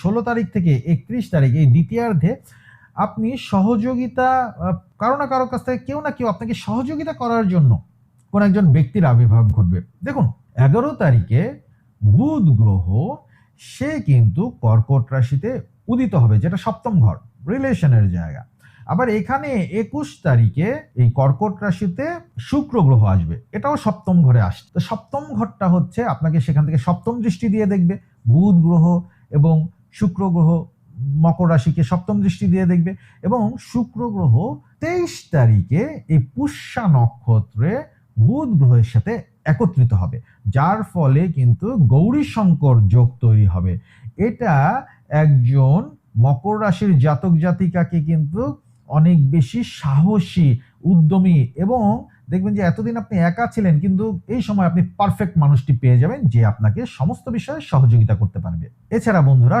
ষোলো তারিখ থেকে একত্রিশ তারিখ, এই দ্বিতীয়ার্ধে আপনি সহযোগিতা কারও না কারও কাছ থেকে কেউ না কেউ আপনাকে সহযোগিতা করার জন্য কোন একজন ব্যক্তির আবির্ভাব ঘটবে। দেখুন, এগারো তারিখে বুধ গ্রহ, সে কিন্তু কর্কট রাশিতে উদিত হবে, যেটা সপ্তম ঘর রিলেশনের জায়গা। আবার এখানে একুশ তারিখে এই কর্কট রাশিতে শুক্র গ্রহ আসবে, এটাও সপ্তম ঘরে আসছে তো সপ্তম ঘরটা হচ্ছে আপনাকে সেখান থেকে সপ্তম দৃষ্টি দিয়ে দেখবে, বুধ গ্রহ এবং শুক্র গ্রহ মকর রাশিকে সপ্তম দৃষ্টি দিয়ে দেখবে এবং শুক্র গ্রহ তেইশ তারিখে এই পুষ্যা নক্ষত্রে বুধ গ্রহের সাথে একত্রিত হবে, যার ফলে কিন্তু গৌরী শঙ্কর যোগ তৈরি হবে। এটা একজন মকর রাশির জাতক জাতিকাকে কিন্তু অনেক বেশি সাহসী, উদ্যমী এবং দেখবেন যে এতদিন আপনি একা ছিলেন, কিন্তু এই সময় আপনি পারফেক্ট মানুষটি পেয়ে যাবেন যে আপনাকে সমস্ত বিষয়ে সহযোগিতা করতে পারবে। এছাড়া বন্ধুরা